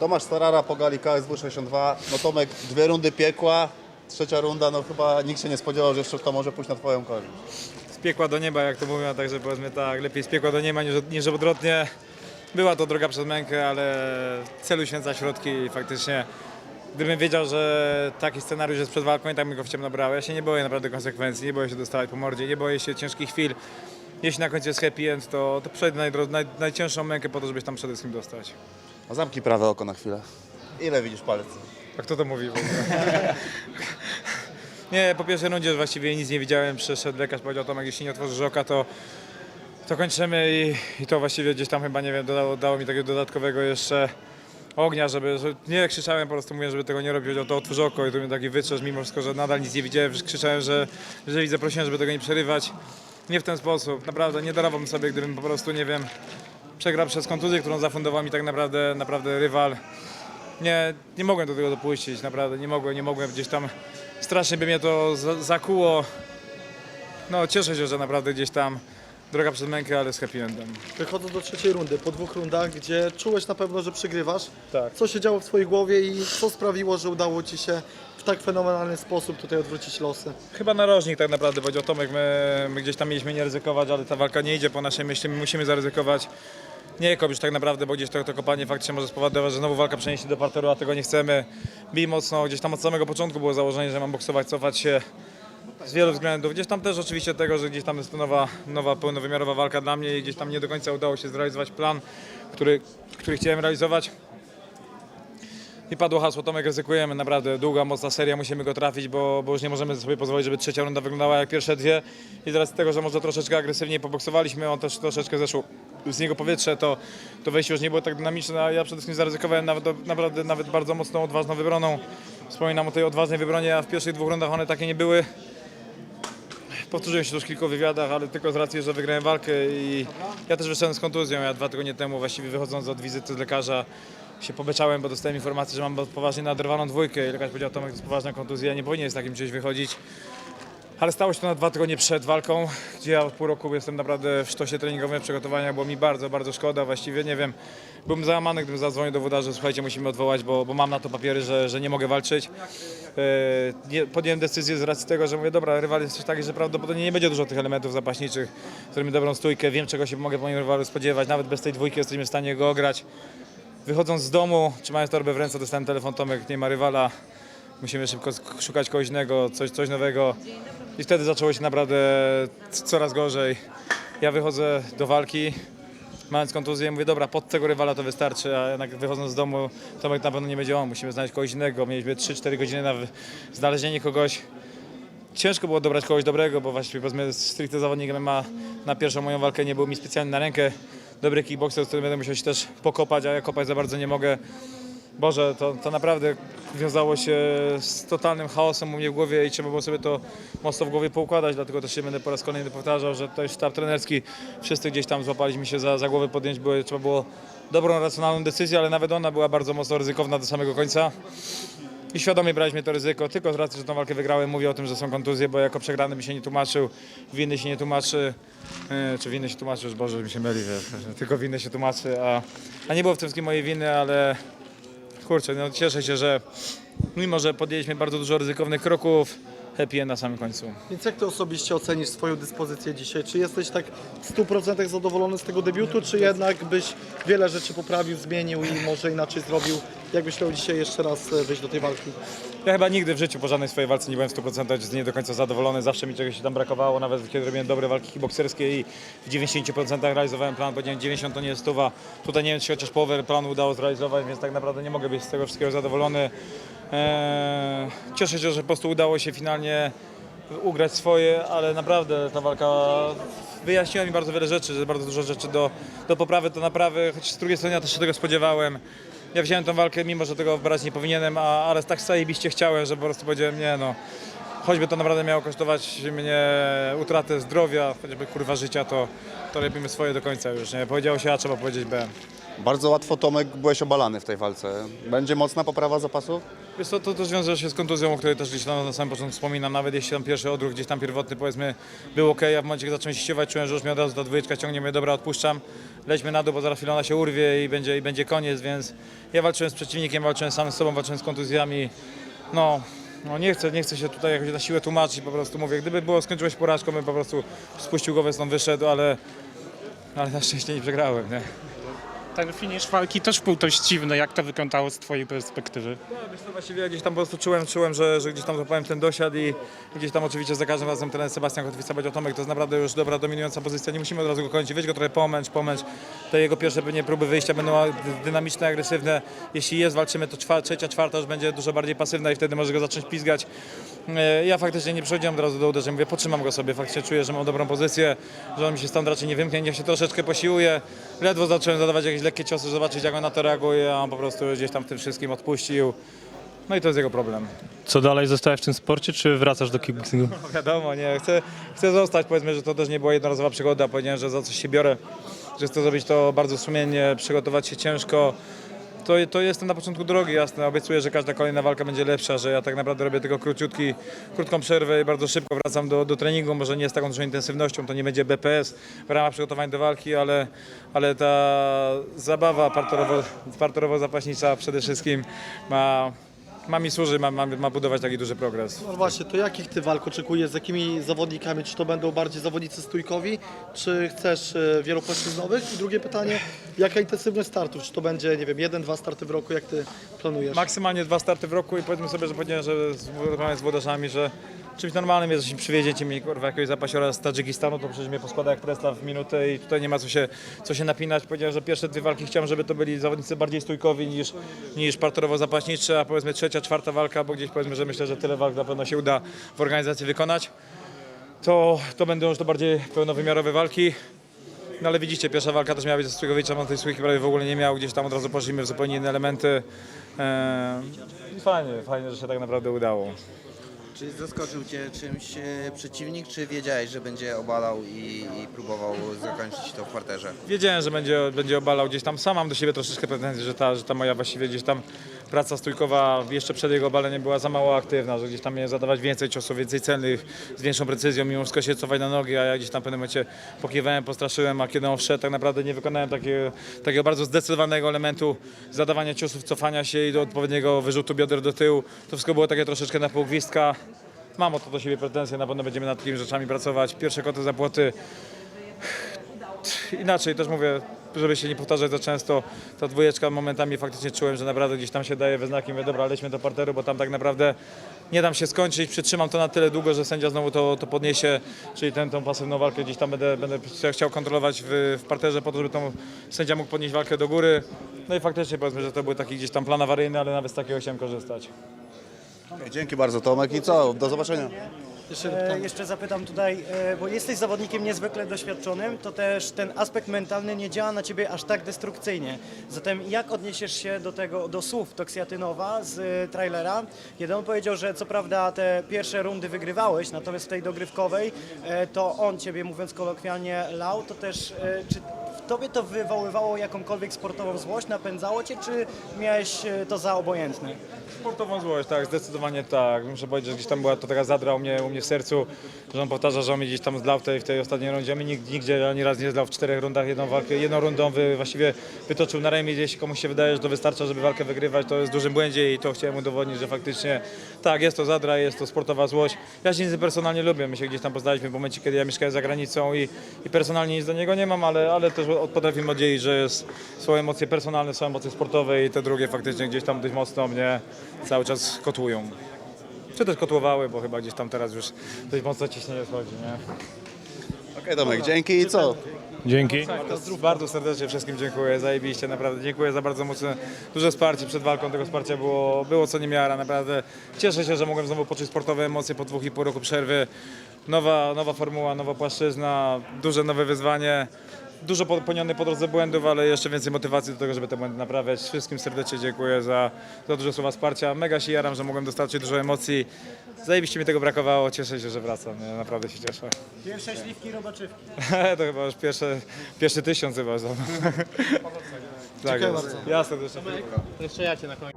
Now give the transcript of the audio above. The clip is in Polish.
Tomasz Starara po gali KSW 62. No Tomek, dwie rundy piekła, trzecia runda, no chyba nikt się nie spodziewał, że jeszcze to może pójść na twoją korzyść. z piekła do nieba, jak to mówią, także powiedzmy tak, lepiej z piekła do nieba niż, niż odwrotnie. Była to droga przez mękę, ale celu święca środki i faktycznie gdybym wiedział, że taki scenariusz jest przed walką i tak bym go w ciemno brał. Ja się nie boję naprawdę konsekwencji, nie boję się dostawać po mordzie, nie boję się ciężkich chwil. Jeśli na końcu jest happy end, to, to przejdę najdro- naj, najcięższą mękę po to, żebyś tam przede wszystkim dostać. A zamknij prawe oko na chwilę. Ile widzisz palec? A kto to mówi w ogóle? nie, po pierwszej rundzie właściwie nic nie widziałem. Przyszedł lekarz, powiedział Tomek, jeśli nie otworzysz oka, to, to kończymy i, i to właściwie gdzieś tam chyba, nie wiem, dodało, dało mi takiego dodatkowego jeszcze ognia, żeby, że nie krzyczałem, po prostu mówię, żeby tego nie robić, powiedział to otwórz oko i tu mnie taki wytrzesz, mimo wszystko, że nadal nic nie widziałem, krzyczałem, że że widzę, prosiłem, żeby tego nie przerywać. Nie w ten sposób, naprawdę nie darowałbym sobie, gdybym po prostu, nie wiem, przegrał przez kontuzję, którą zafundował mi tak naprawdę, naprawdę rywal nie, nie mogłem do tego dopuścić, naprawdę nie mogłem, nie mogłem gdzieś tam, strasznie by mnie to za- zakuło. No cieszę się, że naprawdę gdzieś tam droga przez mękę, ale z happy endem. Wychodząc do trzeciej rundy, po dwóch rundach, gdzie czułeś na pewno, że przegrywasz. Tak. Co się działo w twojej głowie i co sprawiło, że udało ci się w tak fenomenalny sposób tutaj odwrócić losy? Chyba narożnik tak naprawdę powiedział Tomek, my, my gdzieś tam mieliśmy nie ryzykować, ale ta walka nie idzie po naszej myśli, my musimy zaryzykować. Nie kopisz tak naprawdę, bo gdzieś to, to kopanie faktycznie może spowodować, że znowu walka przeniesie do parteru, a tego nie chcemy. Bij mocno, gdzieś tam od samego początku było założenie, że mam boksować, cofać się z wielu względów. Gdzieś tam też oczywiście tego, że gdzieś tam jest to nowa, nowa pełnowymiarowa walka dla mnie i gdzieś tam nie do końca udało się zrealizować plan, który, który chciałem realizować. I padło hasło, Tomek ryzykujemy, naprawdę długa, mocna seria, musimy go trafić, bo, bo już nie możemy sobie pozwolić, żeby trzecia runda wyglądała jak pierwsze dwie. I z racji tego, że może troszeczkę agresywniej poboksowaliśmy, on też troszeczkę zeszło z niego powietrze, to, to wejście już nie było tak dynamiczne, a ja przede wszystkim zaryzykowałem nawet, naprawdę nawet bardzo mocną, odważną wybroną. Wspominam o tej odważnej wybronie, a w pierwszych dwóch rundach one takie nie były. Powtórzyłem się już w kilku wywiadach, ale tylko z racji, że wygrałem walkę i ja też wyszedłem z kontuzją. Ja dwa tygodnie temu właściwie wychodząc od wizyty lekarza się pobeczałem, bo dostałem informację, że mam poważnie naderwaną dwójkę i lekarz powiedział, Tomek, to jest poważna kontuzja, nie powinien z takim czymś wychodzić. Ale stało się to na dwa tygodnie przed walką, gdzie ja od pół roku jestem naprawdę w sztosie treningowym, w przygotowaniach, było mi bardzo, bardzo szkoda, właściwie nie wiem, byłem załamany, gdybym zadzwonił do włodarza, słuchajcie, musimy odwołać, bo, bo mam na to papiery, że, że nie mogę walczyć. Nie, podjąłem decyzję z racji tego, że mówię, dobra, rywal jest też taki, że prawdopodobnie nie będzie dużo tych elementów zapaśniczych, z którymi dobrą stójkę, wiem czego się mogę po moim rywalu spodziewać, nawet bez tej dwójki jesteśmy w stanie go ograć. Wychodząc z domu, trzymając torbę w ręce, dostałem telefon, Tomek, nie ma rywala, musimy szybko szukać kogoś innego, coś, coś nowego. I wtedy zaczęło się naprawdę coraz gorzej. Ja wychodzę do walki, mając kontuzję, mówię, dobra, pod tego rywala to wystarczy, a jednak wychodząc z domu, Tomek na pewno nie będzie on, musimy znaleźć kogoś innego. Mieliśmy 3-4 godziny na znalezienie kogoś. Ciężko było dobrać kogoś dobrego, bo właściwie powiedzmy stricte zawodnik MMA na pierwszą moją walkę nie był mi specjalnie na rękę. Dobry kickboxer, z którym będę musiał się też pokopać, a ja kopać za bardzo nie mogę. Boże, to, to naprawdę wiązało się z totalnym chaosem u mnie w głowie i trzeba było sobie to mocno w głowie poukładać, dlatego też się będę po raz kolejny powtarzał, że tutaj sztab trenerski, wszyscy gdzieś tam złapaliśmy się za, za głowę podjąć, było, trzeba było dobrą, racjonalną decyzję, ale nawet ona była bardzo mocno ryzykowna do samego końca. I świadomie braliśmy to ryzyko, tylko z racji, że tą walkę wygrałem, mówię o tym, że są kontuzje, bo jako przegrany mi się nie tłumaczył, winny się nie tłumaczy, e, czy winny się tłumaczy, już Boże, mi się myli, tylko winny się tłumaczy, a, a nie było w tym wszystkim mojej winy, ale kurczę, no cieszę się, że mimo, że podjęliśmy bardzo dużo ryzykownych kroków, happy end na samym końcu. Więc jak ty osobiście ocenisz swoją dyspozycję dzisiaj? Czy jesteś tak w 100% zadowolony z tego debiutu, czy jednak byś wiele rzeczy poprawił, zmienił i może inaczej zrobił? Jakbyś chciał dzisiaj jeszcze raz e, wyjść do tej walki? Ja chyba nigdy w życiu po żadnej swojej walce nie byłem w 100% z niej do końca zadowolony. Zawsze mi czegoś tam brakowało, nawet kiedy robiłem dobre walki kickbokserskie i w 90% realizowałem plan, powiedziałem 90 to nie jest stuwa. Tutaj nie wiem, czy chociaż połowę planu udało zrealizować, więc tak naprawdę nie mogę być z tego wszystkiego zadowolony. Eee, cieszę się, że po prostu udało się finalnie ugrać swoje, ale naprawdę ta walka wyjaśniła mi bardzo wiele rzeczy, że bardzo dużo rzeczy do, do poprawy, do naprawy, choć z drugiej strony ja też się tego spodziewałem. Ja wziąłem tą walkę, mimo że tego brać nie powinienem, a, ale tak zajebiście chciałem, że po prostu powiedziałem, nie no, choćby to naprawdę miało kosztować mnie utratę zdrowia, choćby kurwa życia, to, to robimy swoje do końca już, nie? Powiedziało się A, trzeba powiedzieć B. Bardzo łatwo Tomek byłeś obalany w tej walce. Będzie mocna poprawa zapasów? Wiesz co, to też wiąże się z kontuzją, o której też gdzieś tam na samym początku wspominam, nawet jeśli tam pierwszy odruch gdzieś tam pierwotny powiedzmy był ok, a w momencie, kiedy zacząłem się ściewać, czułem, że już mnie od razu ta dwójeczka ciągnie mnie, dobra, odpuszczam, lećmy na dół, bo zaraz chwilę ona się urwie i będzie, i będzie koniec, więc ja walczyłem z przeciwnikiem, walczyłem sam z sobą, walczyłem z kontuzjami, no, no nie chcę, nie chcę się tutaj jakoś na siłę tłumaczyć, po prostu mówię, gdyby było skończyłeś porażką, bym po prostu spuścił głowę, stąd wyszedł, ale, ale na szczęście nie przegrałem, nie? Ten finisz walki też był dość dziwny. Jak to wyglądało z twojej perspektywy? No, wiesz co, właściwie gdzieś tam po prostu czułem, czułem że, że gdzieś tam złapałem ten dosiad i gdzieś tam oczywiście za każdym razem ten Sebastian Kotwica będzie Tomek, to jest naprawdę już dobra, dominująca pozycja, nie musimy od razu go kończyć, weź go trochę pomęcz, pomęcz, te jego pierwsze pewnie próby wyjścia będą dy- dynamiczne, agresywne, jeśli jest, walczymy, to trzecia, czwarta już będzie dużo bardziej pasywna i wtedy może go zacząć pizgać. E, Ja faktycznie nie przychodziłem od razu do uderzeń, mówię, potrzymam go sobie, faktycznie czuję, że mam dobrą pozycję, że on mi się stąd raczej nie wymknie, niech się troszeczkę posiłuje, ledwo zacząłem zadawać jakieś lekkie ciosy, zobaczyć jak on na to reaguje, a on po prostu gdzieś tam tym wszystkim odpuścił. No i to jest jego problem. Co dalej, zostajesz w tym sporcie, czy wracasz do kickboxingu? No wiadomo, nie, chcę, chcę zostać, powiedzmy, że to też nie była jednorazowa przygoda, powiedziałem, że za coś się biorę, że chcę zrobić to bardzo sumiennie, przygotować się ciężko. To, to jestem na początku drogi, jasne, obiecuję, że każda kolejna walka będzie lepsza, że ja tak naprawdę robię tylko króciutki, krótką przerwę i bardzo szybko wracam do, do treningu, może nie z taką dużą intensywnością, to nie będzie BPS w ramach przygotowań do walki, ale, ale ta zabawa parterowo, parterowo-zapaśnicza przede wszystkim ma, ma mi służyć, ma, ma, ma budować taki duży progres. No właśnie, to jakich ty walk oczekujesz, z jakimi zawodnikami? Czy to będą bardziej zawodnicy stójkowi, czy chcesz e, wielopłaszczyznowych? I drugie pytanie, jaka intensywność startów? Czy to będzie, nie wiem, jeden, dwa starty w roku, jak ty planujesz? Maksymalnie dwa starty w roku i powiedzmy sobie, że powiedziałem, że z, rozmawiałem z włodarzami, że czymś normalnym jest, jeśli przywieziecie mi kurwa jakiegoś zapasiora z Tadżykistanu, to przecież mnie poskłada jak presla w minutę i tutaj nie ma co się, co się napinać. Powiedziałem, że pierwsze dwie walki chciałem, żeby to byli zawodnicy bardziej stójkowi niż, niż parterowo-zapaśniczy, a powiedzmy trzecia, czwarta walka, bo gdzieś powiedzmy, że myślę, że tyle walk na pewno się uda w organizacji wykonać. To, to będą już to bardziej pełnowymiarowe walki. No ale widzicie, pierwsza walka też miała być ze Strygowiczem, on tej stójki prawie w ogóle nie miał, gdzieś tam od razu poszliśmy w zupełnie inne elementy. Eee, fajnie, fajnie, że się tak naprawdę udało. Czy zaskoczył Cię czymś e, przeciwnik, czy wiedziałeś, że będzie obalał i, i próbował zakończyć to w parterze? Wiedziałem, że będzie, będzie obalał gdzieś tam. Sam mam do siebie troszeczkę pretensje, że ta, że ta moja właściwie gdzieś tam praca stójkowa jeszcze przed jego obaleniem była za mało aktywna, że gdzieś tam miałem zadawać więcej ciosów, więcej celnych, z większą precyzją, mimo wszystko się cofać na nogi, a ja gdzieś tam w pewnym momencie pokiwałem, postraszyłem, a kiedy on wszedł, tak naprawdę nie wykonałem takiego, takiego bardzo zdecydowanego elementu zadawania ciosów, cofania się i do odpowiedniego wyrzutu bioder do tyłu. To wszystko było takie troszeczkę na pół gwizdka. Mam o to do siebie pretensje, na pewno będziemy nad takimi rzeczami pracować. Pierwsze koty za płoty, inaczej też mówię, żeby się nie powtarzać za często, ta dwójeczka momentami faktycznie czułem, że naprawdę gdzieś tam się daje we znaki, mówię, dobra, do parteru, bo tam tak naprawdę nie dam się skończyć, przytrzymam to na tyle długo, że sędzia znowu to, to podniesie, czyli tę tą pasywną walkę gdzieś tam będę, będę chciał kontrolować w, w parterze po to, żeby tą sędzia mógł podnieść walkę do góry. No i faktycznie powiedzmy, że to był taki gdzieś tam plan awaryjny, ale nawet z takiego chciałem korzystać. Dzięki bardzo Tomek i co, do zobaczenia. Jeszcze. E, zapytam tutaj, e, bo jesteś zawodnikiem niezwykle doświadczonym, to też ten aspekt mentalny nie działa na ciebie aż tak destrukcyjnie. Zatem jak odniesiesz się do tego, do słów Toksjatynowa z e, trailera, kiedy on powiedział, że co prawda te pierwsze rundy wygrywałeś, natomiast w tej dogrywkowej to on ciebie, mówiąc kolokwialnie, lał, to też czy tobie to wywoływało jakąkolwiek sportową złość, napędzało cię, czy miałeś e, to za obojętne? Sportową złość, tak, zdecydowanie tak. Muszę powiedzieć, że gdzieś tam była to taka zadra u mnie, u mnie w sercu, że on powtarza, że on mnie gdzieś tam zlał w tej, w tej ostatniej rundzie. My nikt, nigdzie ani raz nie zlał w czterech rundach jedną walkę. Jedną rundą wy, właściwie wytoczył na remis. Jeśli komuś się wydaje, że to wystarcza, żeby walkę wygrywać, to jest w dużym błędzie i to chciałem udowodnić, że faktycznie tak, jest to zadra, jest to sportowa złość. Ja się z nim personalnie lubię. My się gdzieś tam poznaliśmy w momencie, kiedy ja mieszkałem za granicą i, i personalnie nic do niego nie mam, ale, ale też od- potrafię oddzielić, że jest swoje emocje personalne, są emocje sportowe i te drugie faktycznie gdzieś tam dość mocno mnie cały czas kotłują. Czy też kotłowały, bo chyba gdzieś tam teraz już dość mocno ciśnienie schodzi, nie? Okej Tomek, dzięki i co? Dzięki. Bardzo serdecznie wszystkim dziękuję, zajebiście, naprawdę dziękuję za bardzo mocne, duże wsparcie przed walką, tego wsparcia było, było co niemiara, naprawdę cieszę się, że mogłem znowu poczuć sportowe emocje po dwóch i pół roku przerwy, nowa, nowa formuła, nowa płaszczyzna, duże nowe wyzwanie, dużo popełnionych po drodze błędów, ale jeszcze więcej motywacji do tego, żeby te błędy naprawiać. Wszystkim serdecznie dziękuję za, za duże słowa wsparcia, mega się jaram, że mogłem dostarczyć dużo emocji, zajebiście mi tego brakowało, cieszę się, że wracam, nie? naprawdę się cieszę. Pierwsze śliwki robaczywki. to chyba już pierwszy, pierwszy tysiąc chyba. za tak Dziękuję jest. bardzo. Jasne, to jeszcze. Jeszcze ja cię na koniec.